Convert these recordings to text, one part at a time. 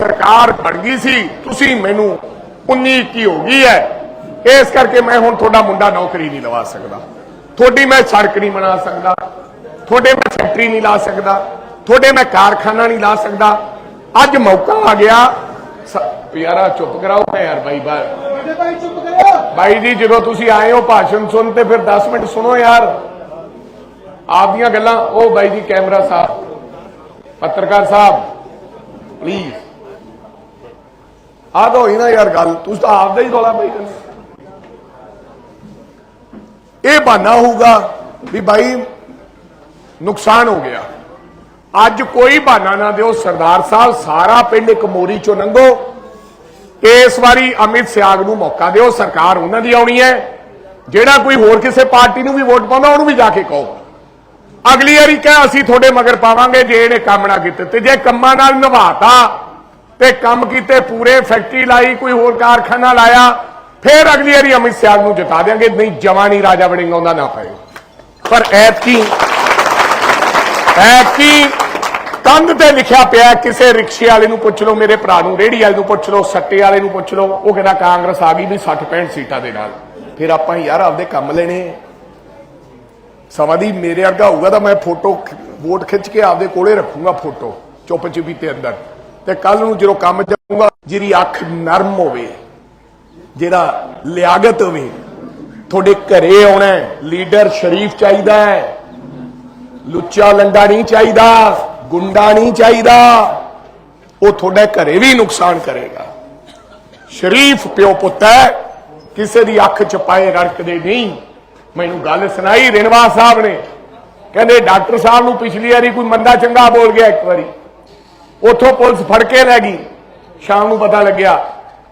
ਸਰਕਾਰ ਬਣ ਗਈ ਸੀ ਤੁਸੀਂ ਮੈਨੂੰ 19 ਕੀ ਹੋ ਗਈ ਹੈ। ਇਸ ਕਰਕੇ ਮੈਂ ਹੁਣ ਤੁਹਾਡਾ ਮੁੰਡਾ ਨੌਕਰੀ ਨਹੀਂ ਲਵਾ ਸਕਦਾ। ਤੁਹਾਡੀ ਮੈਂ ਸੜਕ ਨਹੀਂ ਬਣਾ ਸਕਦਾ। ਤੁਹਾਡੇ ਮੈਂ ਫੈਕਟਰੀ ਨਹੀਂ ਲਾ ਸਕਦਾ। ਤੁਹਾਡੇ ਮੈਂ ਕਾਰਖਾਨਾ ਨਹੀਂ ਲਾ ਸਕਦਾ। ਅੱਜ ਮੌਕਾ ਆ ਗਿਆ। ਯਾਰਾ ਚੁੱਪ ਕਰਾਓ ਮੈਂ ਯਾਰ ਬਾਈ ਬਾਈ ਵੱਡੇ ਭਾਈ ਚੁੱਪ ਕਰਿਓ। ਬਾਈ ਜੀ ਜਦੋਂ ਤੁਸੀਂ ਆਏ ਹੋ ਭਾਸ਼ਣ ਸੁਣ ਤੇ ਫਿਰ 10 ਮਿੰਟ ਸੁਣੋ ਯਾਰ। ਆਪਦੀਆਂ ਗੱਲਾਂ ਉਹ ਬਾਈ ਜੀ ਕੈਮਰਾ ਸਾਹਿਬ ਪੱਤਰਕਾਰ ਸਾਹਿਬ ਪਲੀਜ਼ ਆ ਤਾਂ ਹੋਈ ਨਾ ਯਾਰ ਗੱਲ ਤੁਸੀਂ ਤਾਂ ਆਪਦਾ ਹੀ ਰੋਲਾ ਪਾਈ ਜਾਂਦੇ। ਇਹ ਬਹਾਨਾ ਹੋਊਗਾ ਵੀ ਬਾਈ, ਨੁਕਸਾਨ ਹੋ ਗਿਆ। ਅੱਜ ਕੋਈ ਬਹਾਨਾ ਨਾ ਦਿਓ, ਸਰਦਾਰ ਸਾਹਿਬ ਸਾਰਾ ਪਿੰਡ ਇੱਕ ਮੋਰੀ ਚੋਂ ਲੰਘੋ। ਇਸ ਵਾਰੀ ਅਮਿਤ ਸਿਆਗ ਨੂੰ ਮੌਕਾ ਦਿਓ, ਸਰਕਾਰ ਉਹਨਾਂ ਦੀ ਆਉਣੀ ਹੈ। ਜਿਹੜਾ ਕੋਈ ਹੋਰ ਕਿਸੇ ਪਾਰਟੀ ਨੂੰ ਵੀ ਵੋਟ ਪਾਉਂਦਾ, ਉਹਨੂੰ ਵੀ ਜਾ ਕੇ ਕਹੋ। ਅਗਲੀ ਵਾਰੀ ਕਹ, ਅਸੀਂ ਤੁਹਾਡੇ ਮਗਰ ਪਾਵਾਂਗੇ, ਜੇ ਇਹਨੇ ਕੰਮ ਨਾ ਕੀਤੇ ਤੇ ਜੇ ਕੰਮਾਂ ਨਾਲ ਨਿਭਾਤਾ ਤੇ ਕੰਮ ਕੀਤੇ, ਪੂਰੇ ਫੈਕਟਰੀ ਲਾਈ, ਕੋਈ ਹੋਰ ਕਾਰਖਾਨਾ ਲਾਇਆ, ਫਿਰ ਅਗਲੀ ਵਾਰੀ ਅਮਿਤ ਸਿਆਗ ਨੂੰ ਜਿਤਾ ਦੇਾਂਗੇ ਨਹੀਂ, ਜਵਾਨੀ ਰਾਜਾ ਵੜਿੰਗ ਆਉਂਦਾ ਨਾ ਪਏ ਪਰ ਐਤਕੀ ਐਤਕੀ ਕੰਧ ਤੇ ਲਿਖਿਆ ਪਿਆ ਕਿਸੇ ਰਿਕਸ਼ੇ ਵਾਲੇ ਨੂੰ ਪੁੱਛ ਲਓ, ਮੇਰੇ ਭਰਾ ਨੂੰ ਰੇੜੀ ਵਾਲੇ ਨੂੰ ਪੁੱਛ ਲਓ, ਸੱਟੇ ਵਾਲੇ ਨੂੰ ਪੁੱਛ ਲਓ, ਉਹ ਕਹਿੰਦਾ ਕਾਂਗਰਸ ਆ ਗਈ ਵੀ 60 65 ਸੀਟਾਂ ਦੇ ਨਾਲ। ਫਿਰ ਆਪਾਂ ਯਾਰ ਆਪਦੇ ਕੰਮ ਲੈਣੇ ਸਮਾਂ ਦੀ ਮੇਰੇ ਵਰਗਾ ਹੋਊਗਾ ਤਾਂ ਮੈਂ ਫੋਟੋ ਵੋਟ ਖਿੱਚ ਕੇ ਆਪਦੇ ਕੋਲੇ ਰੱਖੂੰਗਾ ਫੋਟੋ ਚੁੱਪ ਚੁਪੀ ਤੇ ਅੰਦਰ। ਤੇ ਕੱਲ ਨੂੰ ਜਦੋਂ ਕੰਮ ਜਾਊਗਾ, ਜਿਹਦੀ ਅੱਖ ਨਰਮ ਹੋਵੇ, ਜਿਹੜਾ ਲਿਆਗਤ ਹੋਵੇ, ਤੁਹਾਡੇ ਘਰੇ ਆਉਣਾ ਲੀਡਰ ਸ਼ਰੀਫ ਚਾਹੀਦਾ ਹੈ, ਲੁੱਚਾ ਲੰਡਾ ਨਹੀਂ ਚਾਹੀਦਾ, ਗੁੰਡਾ ਨਹੀਂ ਚਾਹੀਦਾ, ਉਹ ਤੁਹਾਡੇ ਘਰੇ ਵੀ ਨੁਕਸਾਨ ਕਰੇਗਾ। ਸ਼ਰੀਫ ਪਿਓ ਪੁੱਤ ਹੈ, ਕਿਸੇ ਦੀ ਅੱਖ ਚ ਪਾਏ ਰੜਕਦੇ ਨਹੀਂ। ਮੈਨੂੰ ਗੱਲ ਸੁਣਾਈ ਰਿਨਵਾ ਸਾਹਿਬ ਨੇ। ਕਹਿੰਦੇ, ਡਾਕਟਰ ਸਾਹਿਬ ਨੂੰ ਪਿਛਲੀ ਵਾਰੀ ਕੋਈ ਮੰਦਾ ਚੰਗਾ ਬੋਲ ਗਿਆ ਇੱਕ ਵਾਰੀ। ਉੱਥੋਂ ਪੁਲਿਸ ਫੜ ਕੇ ਲੈ ਗਈ। ਸ਼ਾਮ ਨੂੰ ਪਤਾ ਲੱਗਿਆ।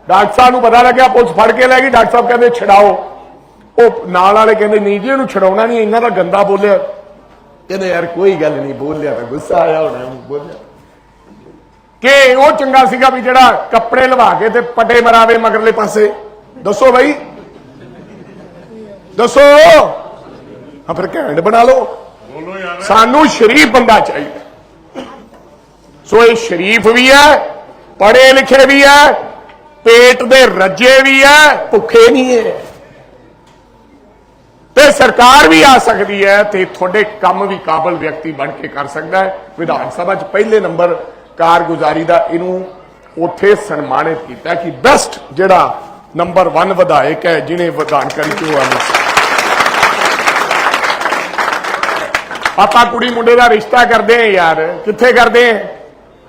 ਡਾਕਟਰ ਸਾਹਿਬ ਨੂੰ ਪਤਾ ਲੱਗਿਆ ਪੁਲਿਸ ਫੜ ਕੇ ਲੈ ਗਈ। ਡਾਕਟਰ ਸਾਹਿਬ ਕਹਿੰਦੇ ਛਡਾਓ। ਉਹ ਨਾਲ ਵਾਲੇ ਕਹਿੰਦੇ ਨਹੀਂ ਜੀ ਇਹਨੂੰ ਛਡਾਉਣਾ ਨਹੀਂ ਇੰਨਾ ਤਾਂ ਗੰਦਾ ਬੋਲਿਆ। ਕਹਿੰਦੇ ਯਾਰ ਕੋਈ ਗੱਲ ਨਹੀਂ ਬੋਲਿਆ ਤਾਂ ਗੁੱਸਾ ਆਇਆ ਹੋਣਾ ਬੋਲਿਆ। ਕਿ ਉਹ ਚੰਗਾ ਸੀਗਾ ਵੀ ਜਿਹੜਾ ਕੱਪੜੇ ਲਵਾ ਕੇ ਤੇ ਪੱਟੇ ਮਰਾਵੇ ਮਗਰਲੇ ਪਾਸੇ। ਦੱਸੋ ਭਾਈ ਦੱਸੋ। ਹਾਂ ਫਿਰ ਘੈਂਟ ਬਣਾ ਲਓ। ਸਾਨੂੰ ਸ਼ਰੀਫ ਬੰਦਾ ਚਾਹੀਦਾ। ਸੋ ਇਹ ਸ਼ਰੀਫ ਵੀ ਹੈ, ਪੜ੍ਹੇ ਲਿਖੇ ਵੀ ਹੈ, ਪੇਟ ਦੇ ਰੱਜੇ ਵੀ ਹੈ, ਭੁੱਖੇ ਨਹੀਂ ਹੈ। ਤੇ ਸਰਕਾਰ ਵੀ ਆ ਸਕਦੀ ਹੈ ਤੇ ਤੁਹਾਡੇ ਕੰਮ ਵੀ ਕਾਬਲ ਵਿਅਕਤੀ ਬਣ ਕੇ ਕਰ ਸਕਦਾ ਹੈ। ਵਿਧਾਨ ਸਭਾ 'ਚ ਪਹਿਲੇ ਨੰਬਰ ਕਾਰਗੁਜ਼ਾਰੀ ਦਾ ਇਹਨੂੰ ਉੱਥੇ ਸਨਮਾਨਿਤ ਕੀਤਾ ਕਿ ਬੈਸਟ ਜਿਹੜਾ ਨੰਬਰ 1 ਵਿਧਾਇਕ ਹੈ, ਜਿਹਨੇ ਵਿਧਾਨ ਕਰੀ ਚੋਂ ਆਣੀ ਆਪਾਂ ਕੁੜੀ ਮੁੰਡੇ ਦਾ ਰਿਸ਼ਤਾ ਕਰਦੇ ਆ ਯਾਰ। ਕਿੱਥੇ ਕਰਦੇ ਆ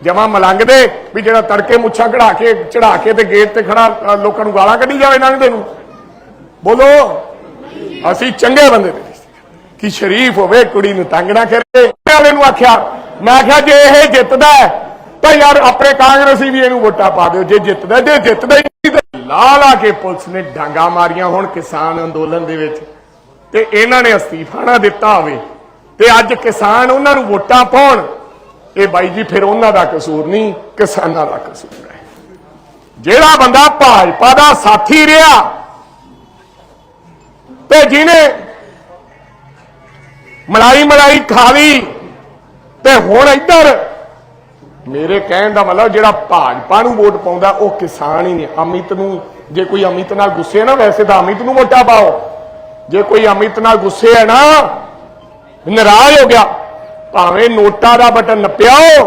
ਜਮਾ ਮਲੰਗ ਦੇ ਵੀ ਜਿਹੜਾ ਤੜਕੇ ਮੁੱਛਾਂ ਕਢਾ ਕੇ ਚੜਾ ਕੇ ਤੇ ਗੇਟ ਤੇ ਖੜਾ ਲੋਕਾਂ ਨੂੰ ਗਾਲਾਂ ਕੱਢੀ ਜਾਵੇ ਲੰਘਦੇ ਨੂੰ ਬੋਲੋ, ਅਸੀਂ ਚੰਗੇ ਬੰਦੇ ਦੇ ਕਿ ਸ਼ਰੀਫ ਹੋਵੇ, ਕੁੜੀ ਨੂੰ ਤੰਗ ਨਾ ਕਰੇ। ਵਾਲੇ ਨੂੰ ਆਖਿਆ, ਮੈਂ ਆਖਿਆ, ਜੇ ਇਹ ਜਿੱਤਦਾ ਤਾਂ ਯਾਰ ਆਪਣੇ ਕਾਂਗਰਸੀ ਵੀ ਇਹਨੂੰ ਵੋਟਾਂ ਪਾ ਦਿਓ। ਜੇ ਜਿੱਤਦਾ ਜੇ ਜਿੱਤਦਾ ਹੀ ਲਾ ਲਾ ਕੇ ਪੁਲਿਸ ਨੇ ਡਾਂਗਾ ਮਾਰੀਆਂ ਹੁਣ ਕਿਸਾਨ ਅੰਦੋਲਨ ਦੇ ਵਿੱਚ। ਤੇ ਇਹਨਾਂ ਨੇ ਅਸਤੀਫਾ ਨਾ ਦਿੱਤਾ ਹੋਵੇ, ਤੇ ਅੱਜ ਕਿਸਾਨ ਉਹਨਾਂ ਨੂੰ ਵੋਟਾਂ ਪਾਉਣ ਇਹ ਬਾਈ ਜੀ, ਫਿਰ ਉਹਨਾਂ ਦਾ ਕਸੂਰ ਨਹੀਂ, ਕਿਸਾਨਾਂ ਦਾ ਕਸੂਰ ਹੈ। ਜਿਹੜਾ ਬੰਦਾ ਭਾਜਪਾ ਦਾ ਸਾਥੀ ਰਿਹਾ, ਤੇ ਜਿਹਨੇ ਮਲਾਈ ਮਲਾਈ ਖਾ ਲਈ ਤੇ ਹੁਣ ਇੱਧਰ ਮੇਰੇ ਕਹਿਣ ਦਾ ਮਤਲਬ ਜਿਹੜਾ ਭਾਜਪਾ ਨੂੰ ਵੋਟ ਪਾਉਂਦਾ, ਉਹ ਕਿਸਾਨ ਹੀ ਨੇ। ਅਮਿਤ ਨੂੰ, ਜੇ ਕੋਈ ਅਮਿਤ ਨਾਲ ਗੁੱਸੇ ਨਾ, ਵੈਸੇ ਤਾਂ ਅਮਿਤ ਨੂੰ ਵੋਟਾਂ ਪਾਓ। ਜੇ ਕੋਈ ਅਮਿਤ ਨਾਲ ਗੁੱਸੇ ਹੈ ਨਾ, ਨਾਰਾਜ਼ ਹੋ ਗਿਆ ਭਾਵੇਂ ਨੋਟਾ ਦਾ ਬਟਨ ਨੱਪਿਆਓ,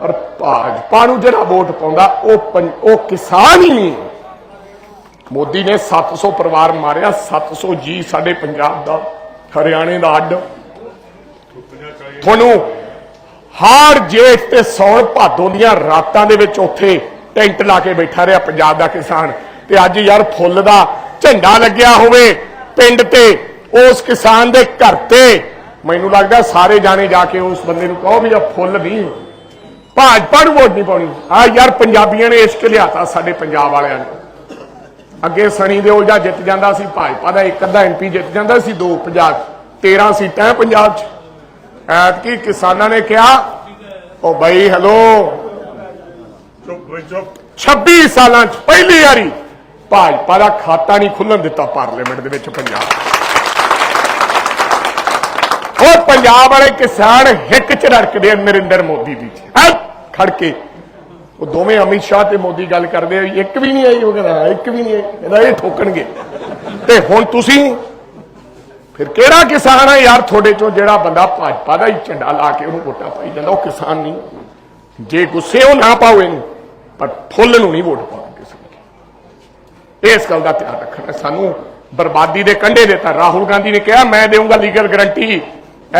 ਪਰ ਭਾਜਪਾ ਨੂੰ ਜਿਹੜਾ ਵੋਟ ਪਾਉਂਦਾ, ਉਹ ਉਹ ਕਿਸਾਨ ਹੀ ਨਹੀਂ ਮੋਦੀ ਨੇ 700 ਪਰਿਵਾਰ ਮਾਰਿਆ 700 ਜੀ ਸਾਡੇ ਪੰਜਾਬ ਦਾ, ਹਰਿਆਣੇ ਦਾ ਅੱਡ। ਤੁਹਾਨੂੰ ਹਾਰ ਜੇਠ ਤੇ ਸੌਣ ਭਾਦੋਂ ਦੀਆਂ ਰਾਤਾਂ ਦੇ ਵਿੱਚ ਉੱਥੇ ਟੈਂਟ ਲਾ ਕੇ ਬੈਠਾ ਰਿਹਾ ਪੰਜਾਬ ਦਾ ਕਿਸਾਨ। ਤੇ ਅੱਜ ਯਾਰ ਫੁੱਲ ਦਾ ਝੰਡਾ ਲੱਗਿਆ ਹੋਵੇ ਪਿੰਡ ਤੇ, ਉਸ ਕਿਸਾਨ ਦੇ ਘਰ ਤੇ। ਮੈਨੂੰ ਲੱਗਦਾ ਸਾਰੇ ਜਾਣੇ ਜਾ ਕੇ ਉਸ ਬੰਦੇ ਨੂੰ ਕਹੋ ਵੀ ਇਹ ਫੁੱਲ ਨਹੀਂ ਭਾਜਪਾ ਨੂੰ ਵੋਟ ਨਹੀਂ ਪਾਉਣੀ। ਆ ਯਾਰ ਪੰਜਾਬੀਆਂ ਨੇ ਇਸ਼ਕ ਲਿਆਤਾ ਸਾਡੇ ਪੰਜਾਬ ਵਾਲਿਆਂ ਨੇ। ਅੱਗੇ ਸਣੀ ਦੇ ਉਲਝਾ ਜਿੱਤ ਜਾਂਦਾ ਸੀ ਭਾਜਪਾ ਦਾ ਇੱਕ ਅੱਧਾ ਐਮਪੀ ਜਿੱਤ ਜਾਂਦਾ ਸੀ ਦੋ ਪੰਜਾਬ 13 ਸੀਟਾਂ ਪੰਜਾਬ 'ਚ। ਐਤਕੀ ਕਿਸਾਨਾਂ ਨੇ ਕਿਹਾ ਉਹ ਬਈ ਹੈਲੋ। ਚੁੱਪ ਚੁੱਪ। 26 ਸਾਲਾਂ 'ਚ ਪਹਿਲੀ ਵਾਰੀ ਭਾਜਪਾ ਦਾ ਖਾਤਾ ਨਹੀਂ ਖੁੱਲਣ ਦਿੱਤਾ ਪਾਰਲੀਮੈਂਟ ਦੇ ਵਿੱਚ ਪੰਜਾਬ ਉਹ ਪੰਜਾਬ ਵਾਲੇ ਕਿਸਾਨ ਹਿੱਕ 'ਚ ਰੜਕਦੇ ਆ ਨਰਿੰਦਰ ਮੋਦੀ ਦੀ। ਹੈਂ, ਖੜ ਕੇ। ਉਹ ਦੋਵੇਂ ਅਮਿਤ ਸ਼ਾਹ ਤੇ ਮੋਦੀ ਗੱਲ ਕਰਦੇ ਆ ਇੱਕ ਵੀ ਨਹੀਂ ਆਈ ਉਹ ਕਹਿੰਦਾ ਇੱਕ ਵੀ ਨਹੀਂ ਆਈ। ਕਹਿੰਦਾ ਇਹ ਠੋਕਣਗੇ। ਤੇ ਹੁਣ ਤੁਸੀਂ ਫਿਰ ਕਿਹੜਾ ਕਿਸਾਨ ਆ ਯਾਰ ਤੁਹਾਡੇ ਚੋਂ ਜਿਹੜਾ ਬੰਦਾ ਭਾਜਪਾ ਦਾ ਹੀ ਝੰਡਾ ਲਾ ਕੇ ਉਹਨੂੰ ਵੋਟਾਂ ਪਾਈ ਜਾਂਦਾ? ਉਹ ਕਿਸਾਨ ਨਹੀਂ। ਜੇ ਗੁੱਸੇ ਉਹ ਨਾ ਪਾਓ ਇਹਨੂੰ ਪਰ ਫੁੱਲ ਨੂੰ ਨਹੀਂ ਵੋਟ ਪਾਉਣਗੇ ਕਿਸੇ ਇਸ ਗੱਲ ਦਾ ਧਿਆਨ ਰੱਖਣਾ। ਸਾਨੂੰ ਬਰਬਾਦੀ ਦੇ ਕੰਢੇ ਦਿੱਤਾ ਰਾਹੁਲ ਗਾਂਧੀ ਨੇ ਕਿਹਾ ਮੈਂ ਦੇਵਾਂਗਾ ਲੀਗਲ ਗਰੰਟੀ।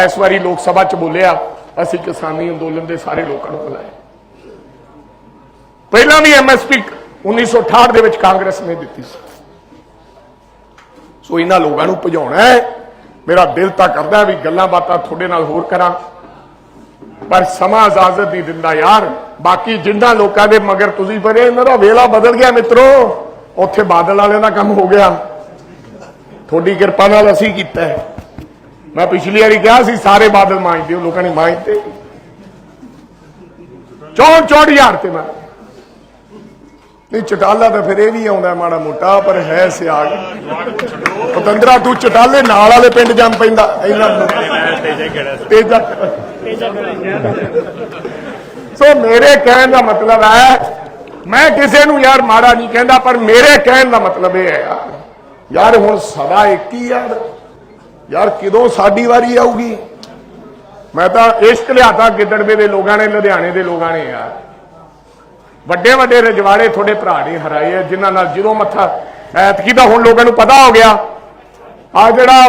ਇਸ ਵਾਰੀ ਲੋਕ ਸਭਾ ਚ ਬੋਲਿਆ, ਅਸੀਂ ਕਿਸਾਨੀ ਅੰਦੋਲਨ ਦੇ ਸਾਰੇ ਲੋਕਾਂ ਨੂੰ ਬੁਲਾਇਆ। ਪਹਿਲਾਂ ਵੀ ਐਮਐਸਪੀ 1968 ਦੇ ਵਿੱਚ ਕਾਂਗਰਸ ਨੇ ਦਿੱਤੀ ਸੀ। ਸੋ ਇਹਨਾਂ ਲੋਕਾਂ ਨੂੰ ਭਜਾਉਣਾ ਹੈ। ਮੇਰਾ ਦਿਲ ਤਾਂ ਕਰਦਾ ਵੀ ਗੱਲਾਂ ਬਾਤਾਂ ਤੁਹਾਡੇ ਨਾਲ ਹੋਰ ਕਰਾਂ। ਪਰ ਸਮਾਂ ਇਜਾਜ਼ਤ ਨਹੀਂ ਦਿੰਦਾ ਯਾਰ। ਬਾਕੀ ਜਿੰਨਾ ਲੋਕਾਂ ਦੇ ਮਗਰ ਤੁਸੀਂ ਫਿਰੇ, ਇਹਨਾਂ ਦਾ ਵੇਲਾ ਬਦਲ ਗਿਆ ਮਿੱਤਰੋ। ਉੱਥੇ ਬਾਦਲ ਵਾਲਿਆਂ ਦਾ ਕੰਮ ਹੋ ਗਿਆ। ਤੁਹਾਡੀ ਕਿਰਪਾ ਨਾਲ ਅਸੀਂ ਕੀਤਾ ਹੈ। ਮੈਂ ਪਿਛਲੀ ਵਾਰੀ ਕਿਹਾ ਸੀ, ਸਾਰੇ ਬਾਦਲ ਮਾਂਜਦੇ ਹੋ ਲੋਕਾਂ ਨੇ ਮਾਂਜਦੇ 64 ਹਜ਼ਾਰ ਤੇ ਮੈਂ। ਨਹੀਂ, ਚਟਾਲਾ ਤਾਂ ਫਿਰ ਇਹ ਵੀ ਆਉਂਦਾ, ਮਾੜਾ ਮੋਟਾ, ਪਰ ਹੈ ਸਿਆਗ ਪਤੰਦਰਾ, ਤੂੰ ਚਟਾਲੇ ਨਾਲ ਵਾਲੇ ਪਿੰਡ ਜੰਮ ਪੈਂਦਾ, ਇਹਨਾਂ ਤੇਜਾ। ਸੋ ਮੇਰੇ ਕਹਿਣ ਦਾ ਮਤਲਬ ਹੈ, ਮੈਂ ਕਿਸੇ ਨੂੰ ਯਾਰ ਮਾੜਾ ਨਹੀਂ ਕਹਿੰਦਾ, ਪਰ ਮੇਰੇ ਕਹਿਣ ਦਾ ਮਤਲਬ ਇਹ ਹੈ, ਯਾਰ ਯਾਰ, ਹੁਣ ਸਦਾ ਇੱਕ ਹੀ ਯਾਰ ਯਾਰ ਕਿਦੋਂ ਸਾਡੀ ਵਾਰੀ ਆਊਗੀ? ਮੈਂ ਤਾਂ ਇਸ਼ਕ ਲਿਆਤਾ ਗਿੱਦੜਵੇ ਦੇ ਲੋਕਾਂ ਨੇ, ਲੁਧਿਆਣੇ ਦੇ ਲੋਕਾਂ ਨੇ ਯਾਰ। ਵੱਡੇ ਵੱਡੇ ਰਜਵਾੜੇ ਤੁਹਾਡੇ ਭਰਾ ਨੇ ਹਰਾਏ ਆ, ਜਿਨ੍ਹਾਂ ਨਾਲ ਜਦੋਂ ਮੱਥਾ ਐਤਕੀ ਤਾਂ ਹੁਣ ਲੋਕਾਂ ਨੂੰ ਪਤਾ ਹੋ ਗਿਆ। ਆ ਜਿਹੜਾ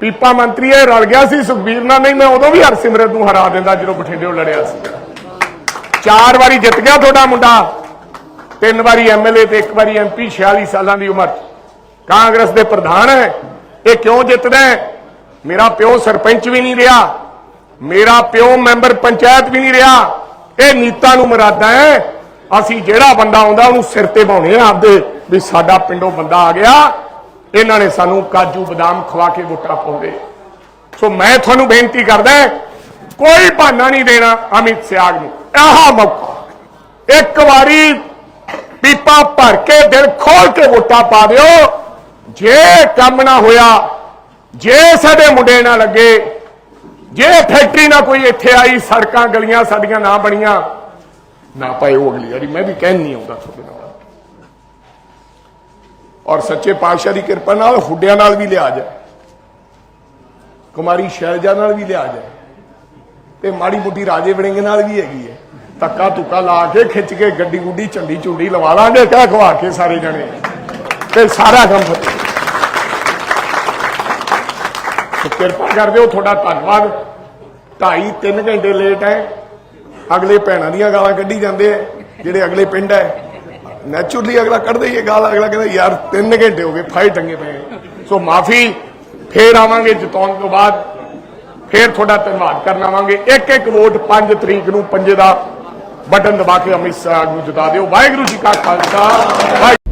ਪੀਪਾ ਮੰਤਰੀ ਇਹ ਰਲ ਗਿਆ ਸੀ ਸੁਖਬੀਰ ਨਾਲ, ਨਹੀਂ ਮੈਂ ਉਦੋਂ ਵੀ ਹਰਸਿਮਰਤ ਨੂੰ ਹਰਾ ਦਿੰਦਾ ਜਦੋਂ ਬਠਿੰਡੇੋਂ ਲੜਿਆ ਸੀ। ਚਾਰ ਵਾਰੀ ਜਿੱਤ ਗਿਆ ਤੁਹਾਡਾ ਮੁੰਡਾ, ਤਿੰਨ ਵਾਰੀ ਐਮਐਲਏ ਤੇ ਇੱਕ ਵਾਰੀ ਐਮਪੀ 46 ਸਾਲਾਂ ਦੀ ਉਮਰ 'ਚ। ਕਾਂਗਰਸ ਦੇ ਪ੍ਰਧਾਨ ਹੈ। ਇਹ ਕਿਉਂ ਜਿੱਤਦਾ ਮੇਰਾ ਪਿਓ ਸਰਪੰਚ ਵੀ ਨਹੀਂ ਰਿਹਾ। ਮੇਰਾ ਪਿਓ ਮੈਂਬਰ ਪੰਚਾਇਤ ਵੀ ਨਹੀਂ ਰਿਹਾ। ਇਹ ਨੀਤਾਂ ਨੂੰ ਮਰਾਦਾ ਹੈ। ਅਸੀਂ ਜਿਹੜਾ ਬੰਦਾ ਆਉਂਦਾ, ਉਹਨੂੰ ਸਿਰ ਤੇ ਪਾਉਣੇ ਆ ਆਪਦੇ ਵੀ ਸਾਡਾ ਪਿੰਡੋਂ ਬੰਦਾ ਆ ਗਿਆ। ਇਹਨਾਂ ਨੇ ਸਾਨੂੰ ਕਾਜੂ ਬਦਾਮ ਖਵਾ ਕੇ ਵੋਟਾਂ ਪਾਉਂਦੇ। ਸੋ ਮੈਂ ਤੁਹਾਨੂੰ ਬੇਨਤੀ ਕਰਦਾ ਕੋਈ ਬਹਾਨਾ ਨਹੀਂ ਦੇਣਾ ਅਮਿਤ ਸਿਆਗ ਨੂੰ। ਆਹ ਮੌਕਾ। ਇੱਕ ਵਾਰੀ ਪੀਪਾ ਭਰ ਕੇ ਦਿਲ ਖੋਲ ਕੇ ਵੋਟਾਂ ਪਾ ਦਿਓ। ਜੇ ਕੰਮ ਨਾ ਹੋਇਆ, ਜੇ ਸਾਡੇ ਮੁੰਡੇ ਨਾ ਲੱਗੇ, ਜੇ ਫੈਕਟਰੀ ਨਾ ਕੋਈ ਇੱਥੇ ਆਈ, ਸੜਕਾਂ ਗਲੀਆਂ ਸਾਡੀਆਂ ਨਾ ਬਣੀਆਂ, ਨਾ ਪਾਏ ਉਹ ਅਗਲੀ ਵਾਰੀ। ਮੈਂ ਵੀ ਕਹਿਣ ਨਹੀਂ ਆਉਂਦਾ ਤੁਹਾਡੇ ਨਾਲ। ਔਰ ਸੱਚੇ ਪਾਤਸ਼ਾਹ ਦੀ ਕਿਰਪਾ ਨਾਲ ਹੁੱਡਿਆਂ ਨਾਲ ਵੀ ਲਿਆ ਜਾਏ ਕੁਮਾਰੀ ਸ਼ੈਲਜਾ ਨਾਲ ਵੀ ਲਿਆ ਜਾਏ ਤੇ ਮਾੜੀ ਮੋਟੀ ਰਾਜੇ ਵੜਿੰਗ ਨਾਲ ਵੀ ਹੈਗੀ ਹੈ। ਧੱਕਾ ਧੁੱਕਾ ਲਾ ਕੇ ਖਿੱਚ ਕੇ ਗੱਡੀ ਗੁੱਡੀ, ਝੰਡੀ ਝੁੰਡੀ ਲਵਾ ਲਾਂਗੇ ਕਹਿ ਖਵਾ ਕੇ ਸਾਰੇ ਜਣੇ। ਤੇ ਸਾਰਾ ਕੰਮ ਫਤਿਹ ਸੋ ਕਿਰਪਾ ਕਰ ਦਿਓ ਤੁਹਾਡਾ ਧੰਨਵਾਦ। ਢਾਈ 3 ਘੰਟੇ ਲੇਟ ਹੈ। ਅਗਲੇ ਭੈਣਾਂ ਦੀਆਂ ਗਾਲਾਂ ਕੱਢੀ ਜਾਂਦੇ ਆ ਜਿਹੜੇ ਅਗਲੇ ਪਿੰਡ ਹੈ। ਨੈਚੁਰਲੀ ਅਗਲਾ ਕੱਢਦੇ ਹੀ ਹੈ ਗਾਲ, ਅਗਲਾ ਕਹਿੰਦਾ, ਯਾਰ 3 ਘੰਟੇ ਹੋ ਗਏ ਫਾਈ ਟੰਗੇ ਪਏ ਸੋ ਮਾਫੀ, ਫੇਰ ਆਵਾਂਗੇ ਜਿਤਾਉਣ ਤੋਂ ਬਾਅਦ। ਫੇਰ ਤੁਹਾਡਾ ਧੰਨਵਾਦ ਕਰਨ ਆਵਾਂਗੇ। ਇੱਕ ਇੱਕ ਵੋਟ 5 ਤਰੀਕ ਨੂੰ ਪੰਜੇ ਦਾ ਬਟਨ ਦਬਾ ਕੇ ਅਮਿਤ ਸ਼ਾਹ ਨੂੰ ਜਿਤਾ ਦਿਓ। ਵਾਹਿਗੁਰੂ ਜੀ ਕਾ ਖਾਲਸਾ ਵਾਹਿਗੁਰੂ